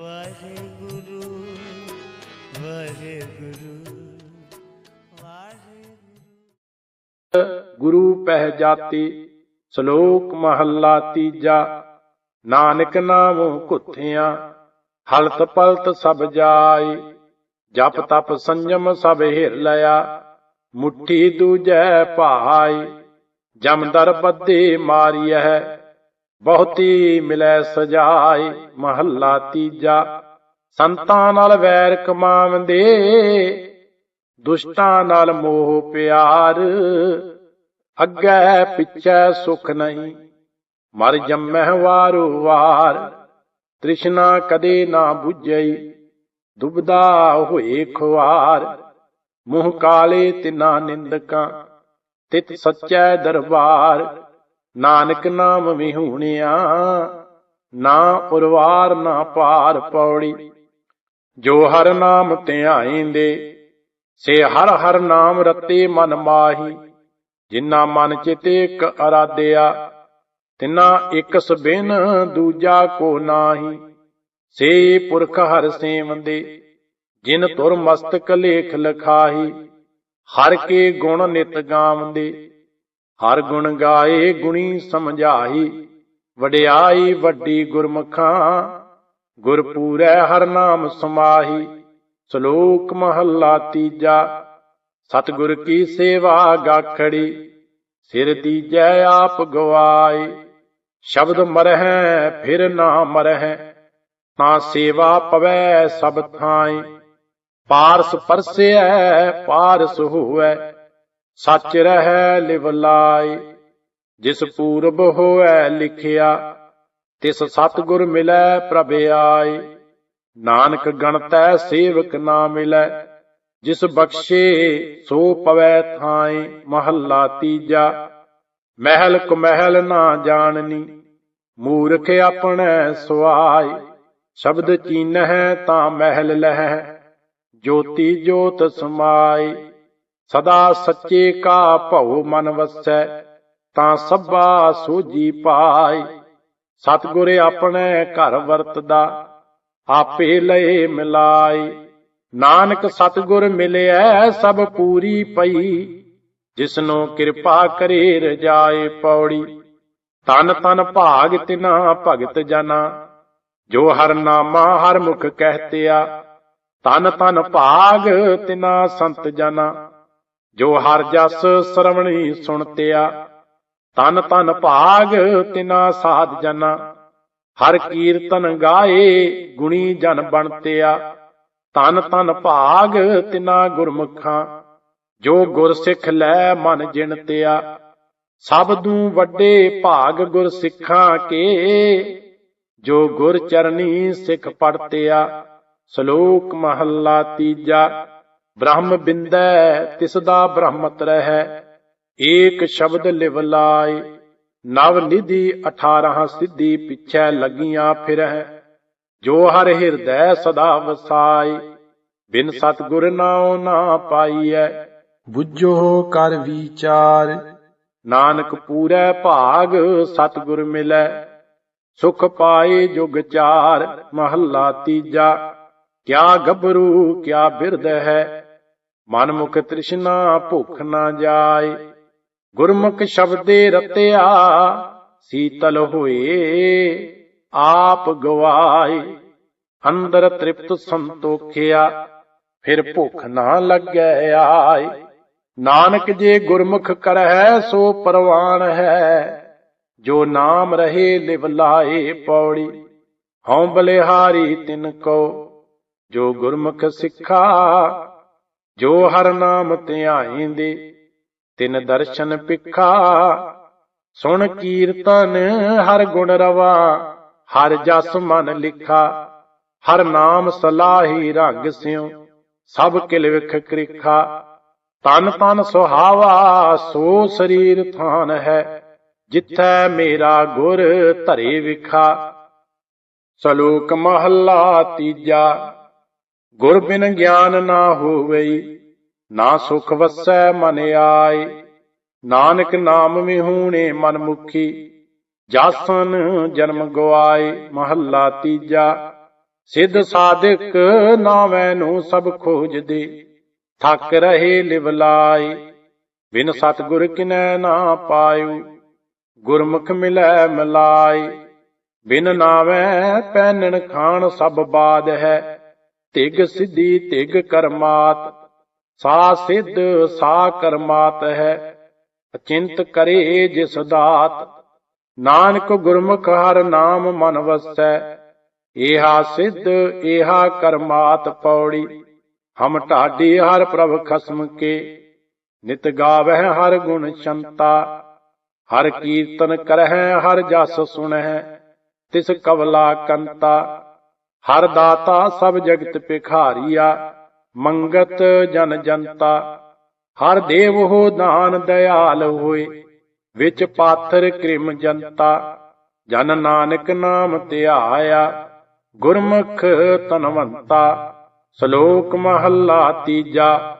ਵਾਹਿਗੁਰੂ ਵਾਹਿਗੁਰੂ ਗੁਰੂ ਪਹਿ ਜਾਤੀ ਸ਼ਲੋਕ ਮਹੱਲਾ ਤੀਜਾ, ਨਾਨਕ ਨਾਮ ਘੁੱਥਿਆਂ, ਹਲਤ ਪਲਤ ਸਭ ਜਾਏ, ਜਪ ਤਪ ਸੰਜਮ ਸਭ ਹਿਰ ਲਿਆ, ਮੁਠੀ ਦੂਜੈ ਭਾਈ ਜਮਦਰ ਬੱਦੇ ਮਾਰੀਐ ਬਹੁਤੀ ਮਿਲੈ ਸਜਾਏ, ਮਹੱਲਾ ਤੀਜਾ। ਸੰਤਾਂ ਨਾਲ ਵੈਰ ਕਮਾਵੰਦੇ ਦੁਸ਼ਟਾਂ ਨਾਲ ਮੋਹ ਪਿਆਰ। ਅੱਗੇ ਪਿੱਛੇ ਸੁਖ ਨਹੀਂ, ਮਰ ਜੰਮਹਿ ਵਾਰੂ ਵਾਰ। ਤ੍ਰਿਸ਼ਨਾ ਕਦੇ ਨਾ 부ਝਈ ਦੁਬਦਾ ਹੋਏ ਖੁਆਰ। ਮੂੰਹ ਕਾਲੇ ਤਿਨਾ ਨਿੰਦਕਾਂ, ਤਿਤ ਸੱਚੈ ਦਰਬਾਰ। ਨਾਨਕ ਨਾਮ ਵਿਹੂਣਿਆ, ਨਾ ਉਰਵਾਰ ਨਾ ਪਾਰ ਪੌੜੀ। ਜੋ ਹਰ ਨਾਮ ਧਿਆਈਂਦੇ ਸੇ ਹਰ ਹਰ ਨਾਮ ਰਤੇ ਮਨ ਮਾਹੀ। ਜਿਨ੍ਹਾਂ ਮਨ ਚਿਤੇ ਇੱਕ ਅਰਾਧਿਆ, ਤਿਨਾ ਇੱਕ ਸਬਿਨ ਦੂਜਾ ਕੋ ਨਾਹੀ। ਸੇ ਪੁਰਖ ਹਰ ਸੇਵੰਦੇ, ਜਿਨ ਤੁਰ ਮਸਤਕ ਲੇਖ ਲਖਾਹੀ। ਹਰ ਕੇ ਗੁਣ ਨਿਤ ਗਾਵੰਦੇ ਹਰ ਗੁਣ ਗਾਏ, ਗੁਣੀ ਸਮਝਾਈ। ਵਡਿਆਈ ਵੱਡੀ ਗੁਰਮੁਖਾਂ ਗੁਰ ਪੂਰੈ ਹਰ ਨਾਮ ਸਮਾਹੀ। ਸ਼ਲੋਕ ਮਹੱਲਾ ਤੀਜਾ, ਸਤਿਗੁਰ ਕੀ ਸੇਵਾ ਗਾਖੜੀ। ਸਿਰ ਦੀਜੈ ਆਪ ਗਵਾਏ, ਸ਼ਬਦ ਮਰਹਿ, ਫਿਰ ਨਾ ਮਰਹਿ। ਤਾਂ ਸੇਵਾ ਪਵੈ ਸਭ ਥਾਈ। ਪਾਰਸ ਪਰਸੈ ਪਾਰਸ ਹੋਵੈ ਸੱਚ ਰਹਿ ਲਿਵਲਾਈ ਜਿਸ ਪੂਰਬ ਹੋਐ ਲਿਖਿਆ, ਤਿਸ ਸਤਿਗੁਰ ਮਿਲੈ ਪ੍ਰਭ ਆਈ ਨਾਨਕ ਗਣਤੈ ਸੇਵਕ ਨਾ ਮਿਲੈ, ਜਿਸ ਬਖਸ਼ੇ ਸੋ ਪਵੈ ਥਾਈ ਮਹੱਲਾ ਤੀਜਾ। ਮਹਿਲ ਕੁਮਹਿਲ ਨਾ ਜਾਣਨੀ, ਮੂਰਖ ਆਪਣੇ ਸੁਆਈ ਸ਼ਬਦ ਚੀਨਹਿ ਤਾਂ ਮਹਿਲ ਲਹਿ, ਜੋਤੀ ਜੋਤ ਸਮਾਈ ਸਦਾ ਸੱਚੇ ਕਾ ਭਉ ਮਨ ਵਸੈ, ਤਾਂ ਸਭਾ ਸੋਜੀ ਪਾਈ ਸਤਿਗੁਰ ਆਪਣੇ ਘਰ ਵਰਤਦਾ, ਆਪੇ ਲਏ ਮਿਲਾਈ ਨਾਨਕ ਸਤਿਗੁਰ ਮਿਲਿਆ ਸਭ ਪੂਰੀ ਪਈ। ਜਿਸਨੂੰ ਕਿਰਪਾ ਕਰੇ ਰਜਾਏ ਪੌੜੀ ਤਨ ਤਨ ਭਾਗ ਤਿਨਾ ਭਗਤ ਜਨਾ। ਜੋ ਹਰ ਨਾਮਾ ਹਰ ਮੁਖ ਕਹਤਿਆ ਤਨ ਤਨ ਭਾਗ ਤਿਨਾ ਸੰਤ ਜਨਾ। ਜੋ ਹਰ ਜਸ ਸਰਵਣੀ ਸੁਣਤਿਆ, ਤਨ ਤਨ ਭਾਗ ਤਿਨਾ ਸਾਧ ਜਨਾ। ਹਰ ਕੀਰਤਨ ਗਾਏ ਗੁਣੀ ਜਨ ਬਣਤਿਆ, ਤਨ ਤਨ ਭਾਗ ਤਿਨਾ ਗੁਰਮੁਖਾਂ। ਜੋ ਗੁਰ ਸਿੱਖ ਲੈ ਮਨ ਜਿਣਤਿਆ, ਸਭ ਨੂੰ ਵੱਡੇ ਭਾਗ ਗੁਰ ਸਿੱਖਾਂ ਕੇ। ਜੋ ਗੁਰ ਚਰਨੀ ਸਿੱਖ ਪੜਤਿਆ, ਸ਼ਲੋਕ ਮਹੱਲਾ ਤੀਜਾ। ਬ੍ਰਹਮ ਬਿੰਦੈ ਤਿਸ ਦਾ ਬ੍ਰਹਮਤ ਰਹੈ, ਏਕ ਸ਼ਬਦ ਲਿਵ ਲਾਇ, ਨਵ ਨਿਧੀ 18 ਸਿੱਧੀ ਪਿਛੈ ਲੱਗੀਆਂ ਫਿਰਹਿ, ਜੋ ਹਰ ਹਿਰਦੈ ਸਦਾ ਵਸਾਈ ਬਿਨ ਸਤਗੁਰ ਨਾਉ ਨਾ ਪਾਈਐ, ਬੁੱਝੋ ਕਰ ਵਿਚਾਰ, ਨਾਨਕ ਪੂਰੈ ਭਾਗ ਸਤਗੁਰ ਮਿਲੈ, ਸੁਖ ਪਾਏ ਜੁਗ ਚਾਰ, ਮਹੱਲਾ ਤੀਜਾ। ਕਿਆ ਗੱਭਰੂ, ਕਿਆ ਬਿਰਧ ਹੈ? ਮਨ ਮੁਖ ਤ੍ਰਿਸ਼ਨਾ ਭੁਖ ਨਾ ਜਾਏ। ਗੁਰਮੁਖ ਸ਼ਬਦੇ ਰਤਿਆ, ਸੀਤਲ ਹੋਏ, ਆਪ ਗਵਾਏ। ਅੰਦਰ ਤ੍ਰਿਪਤ ਸੰਤੋਖਿਆ, ਫਿਰ ਭੁਖ ਨਾ ਲੱਗੈ ਆਏ। ਨਾਨਕ ਜੇ ਗੁਰਮੁਖ ਕਰਹਿ, ਸੋ ਪਰਵਾਨ ਹੈ। ਜੋ ਨਾਮ ਰਹੇ, ਲਿਵ ਲਾਏ ਪੌੜੀ। ਹਉ ਬਲਿਹਾਰੀ ਤਿਨ ਕੋ ਜੋ ਗੁਰਮੁਖ ਸਿੱਖਾ, ਜੋ ਹਰ ਨਾਮ ਧਿਆਈਂਦੇ ਤਿਨ ਦਰਸ਼ਨ ਪਿਖਾ ਸੁਣ ਕੀਰਤਨ ਹਰ ਗੁਣ ਰਵਾ, ਹਰ ਜਸ ਮਨ ਲਿਖਾ। ਹਰ ਨਾਮ ਸਲਾਹੀ ਰੰਗ ਸਿਉ, ਸਭ ਕਿਲ ਵਿਖ ਕ੍ਰਿਖਾ। ਤਨ ਤਨ ਸੁਹਾਵਾ, ਸੋ ਸਰੀਰ ਥਾਨ ਹੈ, ਜਿੱਥੈ ਮੇਰਾ ਗੁਰ ਧਰੇ ਵਿਖਾ। ਸਲੋਕ ਮਹੱਲਾ ਤੀਜਾ। ਗੁਰ ਬਿਨ ਗਿਆਨ ਨਾ ਹੋਵਈ ਨਾ ਸੁਖ ਵਸੈ ਮਨ ਆਏ। ਨਾਨਕ ਨਾਮ ਵਿਹੂਣੇ ਮਨ ਮੁਖੀ, ਜਾਸਨ ਜਨਮ ਗਵਾਏ, ਮਹੱਲਾ ਤੀਜਾ। ਸਿੱਧ ਸਾਧਕ ਨਾਵੇਂ ਨੂੰ ਸਭ ਖੋਜਦੇ, ਥੱਕ ਰਹੇ ਲਿਵ ਲਾਈ ਬਿਨ ਸਤਗੁਰ ਕਿਨੈ ਨਾ ਪਾਇਓ, ਗੁਰਮੁਖ ਮਿਲੈ ਮਿਲਾਈ ਬਿਨ ਨਾਵੇਂ ਪੈਨਣ ਖਾਣ ਸਭ ਬਾਦ ਹੈ ਤਿਗ ਸਿੱਧੀ ਤਿਗ ਕਰਮਾਤ, ਸਾ ਸਿੱਧ ਸਾ ਕਰਮਾਤ ਹੈ। ਅਚਿੰਤ ਕਰੇ ਜਿਸ ਦਾਤ, ਨਾਨਕ ਗੁਰਮੁਖ ਹਰ ਨਾਮ ਮਨ ਵਸੈ। ਏਹਾ ਸਿੱਧ, ਏਹਾ ਕਰਮਾਤ ਪੌੜੀ, ਹਮ ਢਾਡੀ ਹਰ ਪ੍ਰਭ ਖਸਮ ਕੇ। ਨਿਤ ਗਾਵਹਿ ਹਰ ਗੁਣ ਸ਼ੰਤਾ, ਹਰ ਕੀਰਤਨ ਕਰਹਿ ਹਰ ਜਸ ਸੁਣਹਿ, ਤਿਸ ਕਵਲਾ ਕੰਤਾ। ਹਰ ਦਾਤਾ ਸਭ ਜਗਤ ਭਿਖਾਰੀਆ, ਮੰਗਤ ਜਨ ਜਨਤਾ। ਹਰ ਦੇਵ ਹੋ ਦਾਨ ਦਇਆਲ ਹੋਏ, ਵਿੱਚ ਪਾਥਰ ਕ੍ਰਿਮ ਜਨਤਾ। ਜਨ ਨਾਨਕ ਨਾਮ ਧਿਆਇਆ, ਗੁਰਮੁਖ ਤਨਵੰਤਾ ਸ਼ਲੋਕ ਮਹੱਲਾ ਤੀਜਾ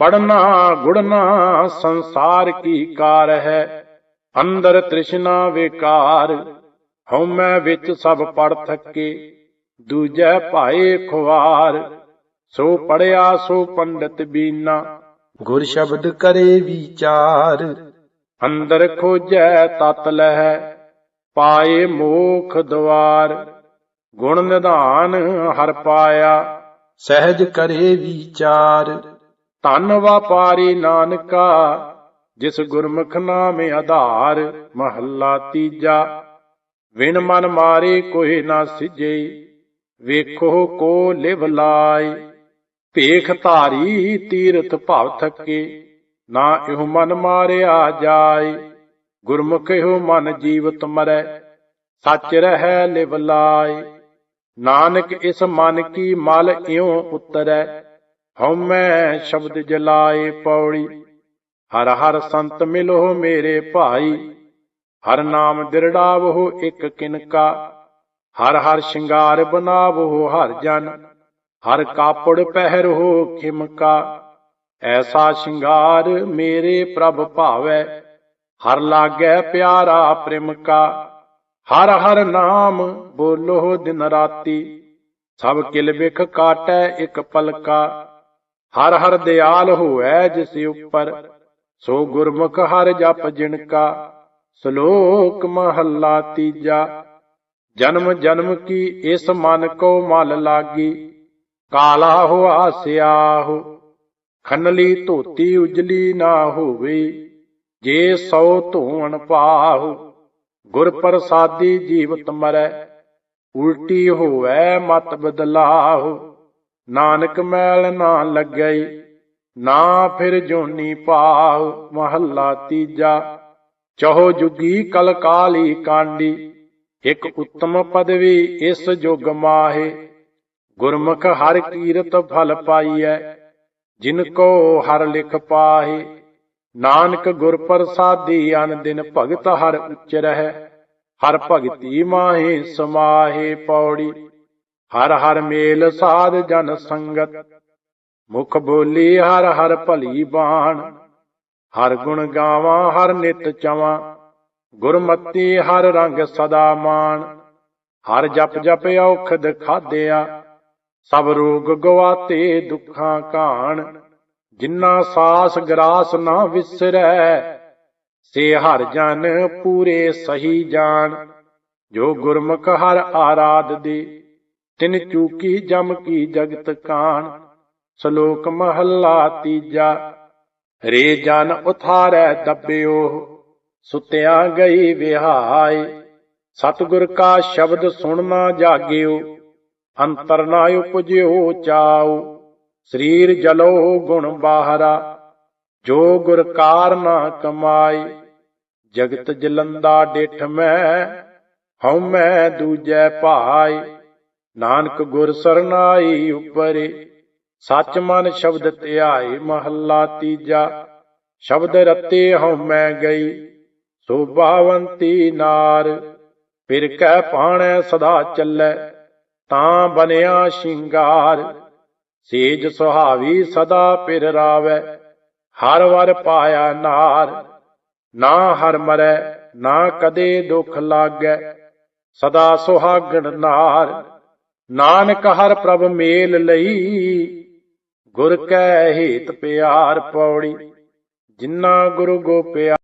ਪੜਨਾ ਗੁੜਨਾ ਸੰਸਾਰ ਕੀ ਕਾਰ ਹੈ, ਅੰਦਰ ਤ੍ਰਿਸ਼ਨਾ ਵਿਕਾਰ। ਹਉਮੈ ਵਿੱਚ ਸਭ ਪੜ ਥੱਕੇ ਦੂਜੈ ਭਾਏ ਖੁਆਰ ਸੋ ਪੜਿਆ ਸੋ ਪੰਡਤ ਬੀਨਾ। ਗੁਰ ਸ਼ਬਦ ਕਰੇ ਵਿਚਾਰ। ਅੰਦਰ ਖੋਜੈ ਤਤ ਲਹਿ ਪਾਏ ਮੋਖ ਦਵਾਰ। ਗੁਣ ਨਿਧਾਨ ਹਰ ਪਾਇਆ ਸਹਿਜ ਕਰੇ ਵਿਚਾਰ। ਧਨ ਵਾਪਾਰੀ ਨਾਨਕਾ ਜਿਸ ਗੁਰਮੁਖ ਨਾਮ ਆਧਾਰ ਮਹੱਲਾ ਤੀਜਾ। ਵਿਣ ਮਨ ਮਾਰੇ ਕੋਈ ਨਾ ਸਿਜੇ। ਵੇਖੋ ਕੋ ਲਿਵ ਲਾਈ ਭੇਖ ਧਾਰੀ ਤੀਰਥ ਭਵ ਥਕੇ, ਨਾ ਇਹੋ ਮਨ ਮਾਰਿਆ ਜਾਏ ਗੁਰਮੁਖ ਇਹੋ ਮਨ ਜੀਵਤ ਮਰੈ, ਸੱਚ ਰਹਿ ਲਿਵ ਲਾਈ ਨਾਨਕ ਇਸ ਮਨ ਕੀ ਮਲ ਇਉ ਉਤਰੈ ਹਉਮੈ ਸ਼ਬਦ ਜਲਾਏ ਪੌੜੀ। ਹਰ ਹਰ ਸੰਤ ਮਿਲੋ ਮੇਰੇ ਭਾਈ, ਹਰ ਨਾਮ ਦਿਰੜਾਵੋ ਇੱਕ ਕਿਨਕਾ ਹਰ ਹਰ ਸ਼ਿੰਗਾਰ ਬਨਾਵੋ ਹਰ ਜਨ, ਹਰ ਕਾਪੜ ਪਹਿਰੋ ਖਿਮਕਾ। ਐਸਾ ਸ਼ਿੰਗਾਰ ਮੇਰੇ ਪ੍ਰਭ ਭਾਵੈ, ਹਰ ਲਾਗੈ ਪਿਆਰਾ ਪ੍ਰੇਮਕਾ। ਹਰ ਹਰ ਨਾਮ ਬੋਲੋ ਦਿਨ ਰਾਤੀ, ਸਭ ਕਿਲ ਵਿਖ ਕਾਟੈ ਇਕ ਪਲਕਾ। ਹਰ ਹਰ ਦਿਆਲ ਹੋਐ ਜਿਸ ਉੱਪਰ, ਸੋ ਗੁਰਮੁਖ ਹਰ ਜਪ ਜਿਣਕਾ। ਸ਼ਲੋਕ ਮਹੱਲਾ ਤੀਜਾ ਜਨਮ ਜਨਮ ਕੀ ਇਸ ਮਨ ਕੋ ਮਲ ਲਾਗੀ, ਕਾਲਾ ਹੋਆ ਸਿਆਹੋ। ਖਨਲੀ ਧੋਤੀ ਉਜਲੀ ਨਾ ਹੋਵੇ, ਜੇ ਸੋ ਧੋਣ ਪਾਹੋ। ਗੁਰ ਪ੍ਰਸਾਦੀ ਜੀਵਤ ਮਰੈ, ਉਲਟੀ ਹੋਵੈ ਮਤ ਬਦਲਾਹੋ। ਨਾਨਕ ਮੈਲ ਨਾ ਲੱਗਈ ਨਾ ਫਿਰ ਜੋਨੀ ਪਾਹੁ। ਮਹੱਲਾ ਤੀਜਾ, ਚਹੋ ਜੁਗੀ ਕਲ ਕਾਲੀ ਕਾਂਡੀ। ਇਕ ਉੱਤਮ ਪਦਵੀ ਇਸ ਜੁਗ ਮਾਹੇ। ਗੁਰਮੁਖ ਹਰ ਕੀਰਤ ਫਲ ਪਾਈਐ, ਜਿਨ ਕੋ ਹਰ ਲਿਖ ਪਾਹੇ। ਨਾਨਕ ਗੁਰ ਪ੍ਰਸਾਦੀ ਅਨ ਦਿਨ ਭਗਤ ਹਰ ਉੱਚ ਰਹਿ, ਹਰ ਭਗਤੀ ਮਾਹੇ ਸਮਾਹੇ ਪੌੜੀ। ਹਰ ਹਰ ਮੇਲ ਸਾਧ ਜਨ ਸੰਗਤ, ਮੁਖ ਬੋਲੀ ਹਰ ਹਰ ਭਲੀ ਬਾਣ। ਹਰ ਗੁਣ ਗਾਵਾਂ, ਹਰ ਨਿਤ ਚਵਾਂ। ਗੁਰਮਤੀ ਹਰ ਰੰਗ ਸਦਾ ਮਾਨ ਹਰ ਜਪ ਜਪ ਔਖਦ ਖਾਦਿਆ ਸਭ ਰੋਗ ਗਵਾਤੇ ਦੁੱਖਾਂ ਕਾਣ, ਜਿੰਨਾ ਸਾਸ ਗਰਾਸ ਨਾ ਵਿਸਰੈ, ਸੇ ਹਰ ਜਨ ਪੂਰੇ ਸਹੀ ਜਾਣ। ਜੋ ਗੁਰਮੁਖ ਹਰ ਆਰਾਧ ਦੇ, ਤਿਨ ਚੂਕੀ ਜਮ ਕੀ ਜਗਤ ਕਾਣ। ਸ਼ਲੋਕ ਮਹੱਲਾ ਤੀਜਾ, ਰੇ ਜਨ ਉਥਾਰੈ ਦੱਬਿਓ। ਸੁਤਿਆ ਗਈ ਵਿਹਾਈ ਸਤਿਗੁਰ ਕਾ ਸ਼ਬਦ ਸੁਣ ਨਾ ਜਾਗਿਓ, ਅੰਤਰ ਨਾ ਉਪਜਿਓ ਚਾਉ। ਸਰੀਰ ਜਲੋ ਗੁਣ ਬਾਹਰਾ, ਜੋ ਗੁਰ ਕਾਰ ਨਾ ਕਮਾਈ ਜਗਤ ਜਲੰਦਾ ਡਿਠ ਮੈਂ, ਹਉ ਮੈਂ ਦੂਜੈ ਭਾਈ ਨਾਨਕ ਗੁਰ ਸਰਨਾਈ ਉਪਰੇ, ਸੱਚ ਮਨ ਸ਼ਬਦ ਧਿਆਏ, ਮਹੱਲਾ ਤੀਜਾ। ਸ਼ਬਦ ਰਤੇ ਹਉ ਮੈਂ ਗਈ। ਸੋਭਾਵੰਤੀ ਨਾਰ, ਫਿਰ ਕਹਿ ਪਾਣੈ ਸਦਾ ਚੱਲੈ, ਤਾਂ ਬਨਿਆ ਸ਼ਿੰਗਾਰ। ਸੇਜ ਸੁਹਾਵੀ ਸਦਾ ਪਿਰ ਰਾਵੈ, ਹਰ ਵਰ ਪਾਇਆ ਨਾਰ। ਨਾ ਹਰ ਮਰੈ, ਨਾ ਕਦੇ ਦੁਖ ਲਾਗੈ, ਸਦਾ ਸੁਹਾਗਣ ਨਾਰ। ਨਾਨਕ ਹਰ ਪ੍ਰਭ ਮੇਲ ਲਈ, ਗੁਰ ਕੈ ਹੇਤ ਪਿਆਰ ਪੌੜੀ ਜਿਨ੍ਹਾਂ ਗੁਰੂ ਗੋਪਿਆ